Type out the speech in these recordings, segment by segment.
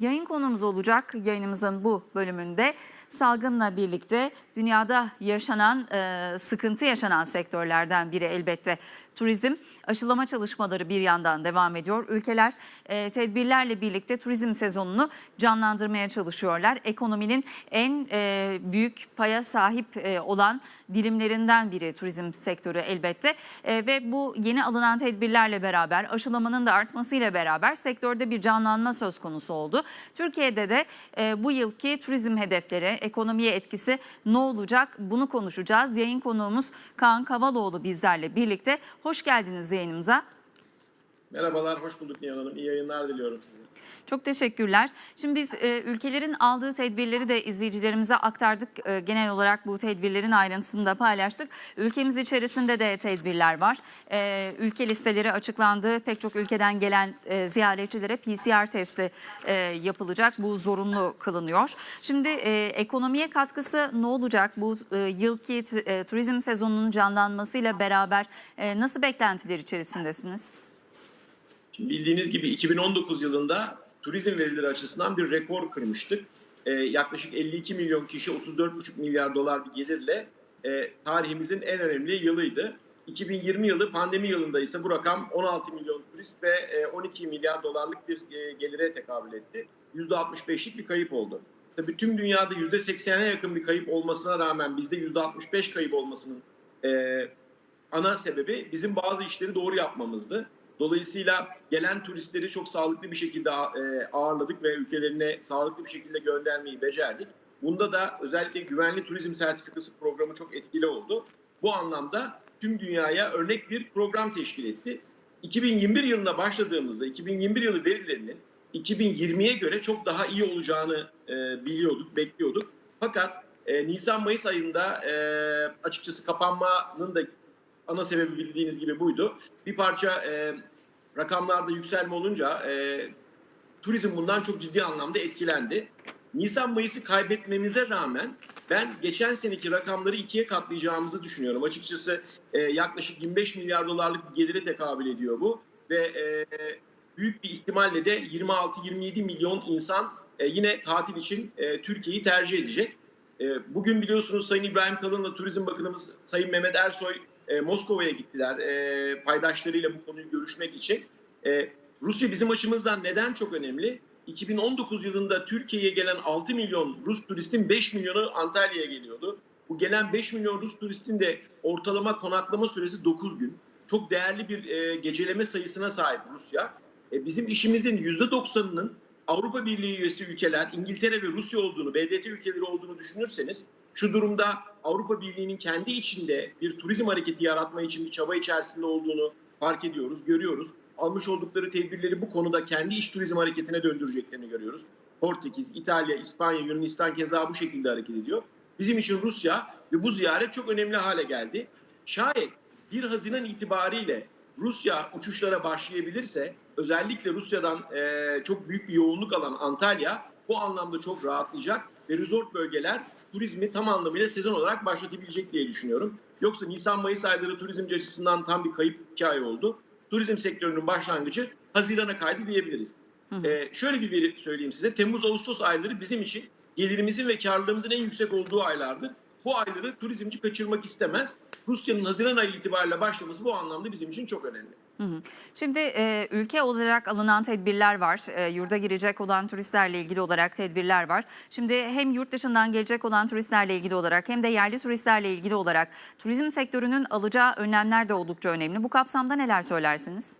yayın konumuz olacak. Yayınımızın bu bölümünde salgınla birlikte dünyada yaşanan sıkıntı yaşanan sektörlerden biri elbette turizm. Aşılama çalışmaları bir yandan devam ediyor. Ülkeler e, tedbirlerle birlikte turizm sezonunu canlandırmaya çalışıyorlar. Ekonominin en e, büyük paya sahip e, olan dilimlerinden biri turizm sektörü elbette. E, ve bu yeni alınan tedbirlerle beraber aşılamanın da artmasıyla beraber sektörde bir canlanma söz konusu oldu. Türkiye'de de e, bu yılki turizm hedefleri, ekonomiye etkisi ne olacak bunu konuşacağız. Yayın konuğumuz Kaan Kavaloğlu bizlerle birlikte. Hoş geldiniz yayınımıza. Merhabalar, hoş bulduk Nihan Hanım. İyi yayınlar diliyorum size. Çok teşekkürler. Şimdi biz e, ülkelerin aldığı tedbirleri de izleyicilerimize aktardık. E, genel olarak bu tedbirlerin ayrıntısını da paylaştık. Ülkemiz içerisinde de tedbirler var. E, ülke listeleri açıklandı. Pek çok ülkeden gelen e, ziyaretçilere PCR testi e, yapılacak. Bu zorunlu kılınıyor. Şimdi e, ekonomiye katkısı ne olacak? Bu e, yılki e, turizm sezonunun canlanmasıyla beraber e, nasıl beklentiler içerisindesiniz? Şimdi bildiğiniz gibi 2019 yılında turizm verileri açısından bir rekor kırmıştık. Ee, yaklaşık 52 milyon kişi 34,5 milyar dolar bir gelirle e, tarihimizin en önemli yılıydı. 2020 yılı pandemi yılında ise bu rakam 16 milyon turist ve e, 12 milyar dolarlık bir e, gelire tekabül etti. %65'lik bir kayıp oldu. Tabii tüm dünyada %80'e yakın bir kayıp olmasına rağmen bizde %65 kayıp olmasının e, ana sebebi bizim bazı işleri doğru yapmamızdı. Dolayısıyla gelen turistleri çok sağlıklı bir şekilde e, ağırladık ve ülkelerine sağlıklı bir şekilde göndermeyi becerdik. Bunda da özellikle güvenli turizm sertifikası programı çok etkili oldu. Bu anlamda tüm dünyaya örnek bir program teşkil etti. 2021 yılına başladığımızda 2021 yılı verilerinin 2020'ye göre çok daha iyi olacağını e, biliyorduk, bekliyorduk. Fakat e, Nisan-Mayıs ayında e, açıkçası kapanmanın da ana sebebi bildiğiniz gibi buydu. Bir parça e, rakamlarda yükselme olunca e, turizm bundan çok ciddi anlamda etkilendi. Nisan-Mayıs'ı kaybetmemize rağmen ben geçen seneki rakamları ikiye katlayacağımızı düşünüyorum. Açıkçası e, yaklaşık 25 milyar dolarlık bir gelire tekabül ediyor bu. Ve e, büyük bir ihtimalle de 26-27 milyon insan e, yine tatil için e, Türkiye'yi tercih edecek. E, bugün biliyorsunuz Sayın İbrahim Kalın'la Turizm Bakanımız Sayın Mehmet Ersoy e, Moskova'ya gittiler e, paydaşlarıyla bu konuyu görüşmek için. E, Rusya bizim açımızdan neden çok önemli? 2019 yılında Türkiye'ye gelen 6 milyon Rus turistin 5 milyonu Antalya'ya geliyordu. Bu gelen 5 milyon Rus turistin de ortalama konaklama süresi 9 gün. Çok değerli bir e, geceleme sayısına sahip Rusya. E, bizim işimizin %90'ının Avrupa Birliği üyesi ülkeler, İngiltere ve Rusya olduğunu, BDT ülkeleri olduğunu düşünürseniz şu durumda Avrupa Birliği'nin kendi içinde bir turizm hareketi yaratma için bir çaba içerisinde olduğunu fark ediyoruz, görüyoruz. Almış oldukları tedbirleri bu konuda kendi iç turizm hareketine döndüreceklerini görüyoruz. Portekiz, İtalya, İspanya, Yunanistan keza bu şekilde hareket ediyor. Bizim için Rusya ve bu ziyaret çok önemli hale geldi. Şayet 1 Haziran itibariyle Rusya uçuşlara başlayabilirse özellikle Rusya'dan e, çok büyük bir yoğunluk alan Antalya bu anlamda çok rahatlayacak ve resort bölgeler turizmi tam anlamıyla sezon olarak başlatabilecek diye düşünüyorum. Yoksa Nisan-Mayıs ayları turizmci açısından tam bir kayıp hikaye oldu. Turizm sektörünün başlangıcı Haziran'a kaydı diyebiliriz. Ee, şöyle bir veri söyleyeyim size. Temmuz-Ağustos ayları bizim için gelirimizin ve karlılığımızın en yüksek olduğu aylardır. Bu ayları turizmci kaçırmak istemez. Rusya'nın Haziran ayı itibariyle başlaması bu anlamda bizim için çok önemli. Hı hı. Şimdi e, ülke olarak alınan tedbirler var. E, yurda girecek olan turistlerle ilgili olarak tedbirler var. Şimdi hem yurt dışından gelecek olan turistlerle ilgili olarak hem de yerli turistlerle ilgili olarak turizm sektörünün alacağı önlemler de oldukça önemli. Bu kapsamda neler söylersiniz?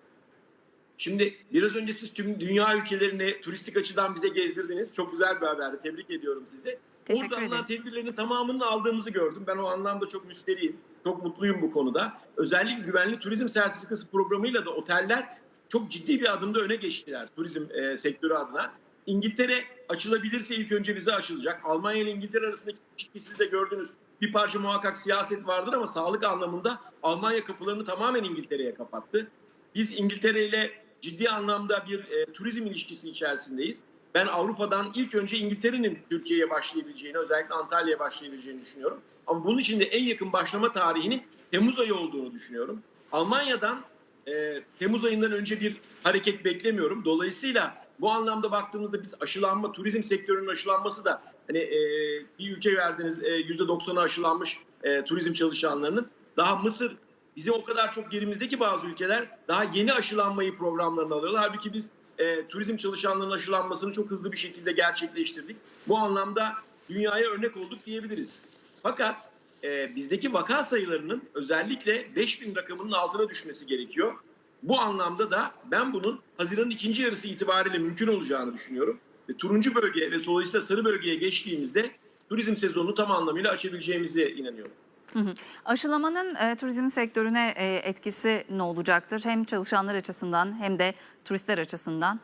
Şimdi biraz önce siz tüm dünya ülkelerini turistik açıdan bize gezdirdiniz. Çok güzel bir haberdi. Tebrik ediyorum sizi. Teşekkür alınan ederiz. tedbirlerin tamamını aldığımızı gördüm. Ben o anlamda çok müsterihim. Çok mutluyum bu konuda. Özellikle güvenli turizm sertifikası programıyla da oteller çok ciddi bir adımda öne geçtiler turizm e, sektörü adına. İngiltere açılabilirse ilk önce bize açılacak. Almanya ile İngiltere arasındaki ilişkiyi siz de gördünüz. Bir parça muhakkak siyaset vardır ama sağlık anlamında Almanya kapılarını tamamen İngiltere'ye kapattı. Biz İngiltere ile ciddi anlamda bir e, turizm ilişkisi içerisindeyiz. Ben Avrupa'dan ilk önce İngiltere'nin Türkiye'ye başlayabileceğini, özellikle Antalya'ya başlayabileceğini düşünüyorum. Ama bunun için de en yakın başlama tarihinin Temmuz ayı olduğunu düşünüyorum. Almanya'dan e, Temmuz ayından önce bir hareket beklemiyorum. Dolayısıyla Bu anlamda baktığımızda biz aşılanma, turizm sektörünün aşılanması da hani e, bir ülke verdiniz e, %90'ı aşılanmış e, turizm çalışanlarının. Daha Mısır bizi o kadar çok gerimizdeki bazı ülkeler daha yeni aşılanmayı programlarına alıyorlar. Halbuki biz e, turizm çalışanlarının aşılanmasını çok hızlı bir şekilde gerçekleştirdik. Bu anlamda dünyaya örnek olduk diyebiliriz. Fakat e, bizdeki vaka sayılarının özellikle 5000 rakamının altına düşmesi gerekiyor. Bu anlamda da ben bunun Haziran'ın ikinci yarısı itibariyle mümkün olacağını düşünüyorum. Ve turuncu bölge ve dolayısıyla sarı bölgeye geçtiğimizde turizm sezonunu tam anlamıyla açabileceğimize inanıyorum. Aşılamanın e, turizm sektörüne e, etkisi ne olacaktır? Hem çalışanlar açısından hem de turistler açısından.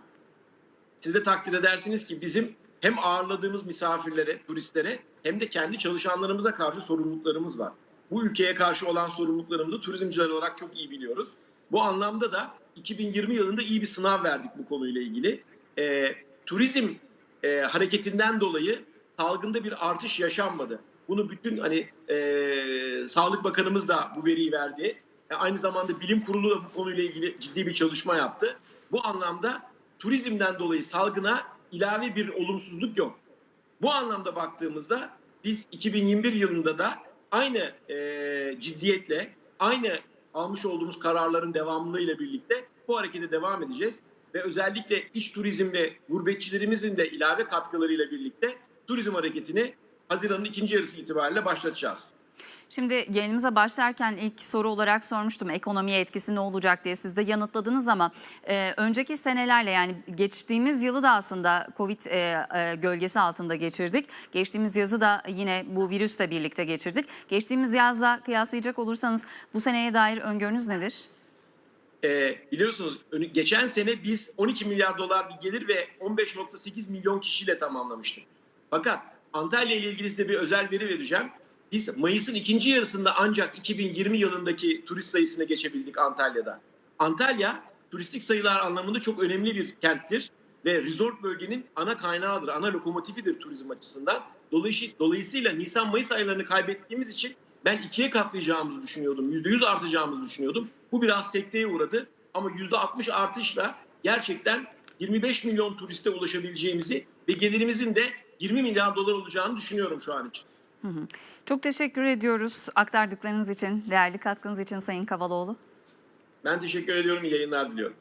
Siz de takdir edersiniz ki bizim hem ağırladığımız misafirlere, turistlere hem de kendi çalışanlarımıza karşı sorumluluklarımız var. Bu ülkeye karşı olan sorumluluklarımızı turizmciler olarak çok iyi biliyoruz. Bu anlamda da 2020 yılında iyi bir sınav verdik bu konuyla ilgili. Ee, turizm e, hareketinden dolayı salgında bir artış yaşanmadı. Bunu bütün hani e, Sağlık Bakanımız da bu veriyi verdi. E, aynı zamanda Bilim Kurulu da bu konuyla ilgili ciddi bir çalışma yaptı. Bu anlamda turizmden dolayı salgına ilave bir olumsuzluk yok. Bu anlamda baktığımızda biz 2021 yılında da aynı e, ciddiyetle, aynı almış olduğumuz kararların devamlılığıyla birlikte bu harekete devam edeceğiz. Ve özellikle iç turizm ve gurbetçilerimizin de ilave katkılarıyla birlikte turizm hareketini Haziran'ın ikinci yarısı itibariyle başlatacağız. Şimdi yayınımıza başlarken ilk soru olarak sormuştum ekonomiye etkisi ne olacak diye siz de yanıtladınız ama e, önceki senelerle yani geçtiğimiz yılı da aslında Covid e, e, gölgesi altında geçirdik. Geçtiğimiz yazı da yine bu virüsle birlikte geçirdik. Geçtiğimiz yazla kıyaslayacak olursanız bu seneye dair öngörünüz nedir? Ee, biliyorsunuz geçen sene biz 12 milyar dolar bir gelir ve 15.8 milyon kişiyle tamamlamıştık. Fakat Antalya ile ilgili size bir özel veri vereceğim. Biz Mayıs'ın ikinci yarısında ancak 2020 yılındaki turist sayısına geçebildik Antalya'da. Antalya turistik sayılar anlamında çok önemli bir kenttir ve resort bölgenin ana kaynağıdır, ana lokomotifidir turizm açısından. Dolayısıyla, dolayısıyla Nisan-Mayıs aylarını kaybettiğimiz için ben ikiye katlayacağımızı düşünüyordum, yüzde yüz artacağımızı düşünüyordum. Bu biraz sekteye uğradı ama yüzde 60 artışla gerçekten 25 milyon turiste ulaşabileceğimizi ve gelirimizin de 20 milyar dolar olacağını düşünüyorum şu an için. Çok teşekkür ediyoruz aktardıklarınız için, değerli katkınız için Sayın Kavaloğlu. Ben teşekkür ediyorum, iyi yayınlar diliyorum.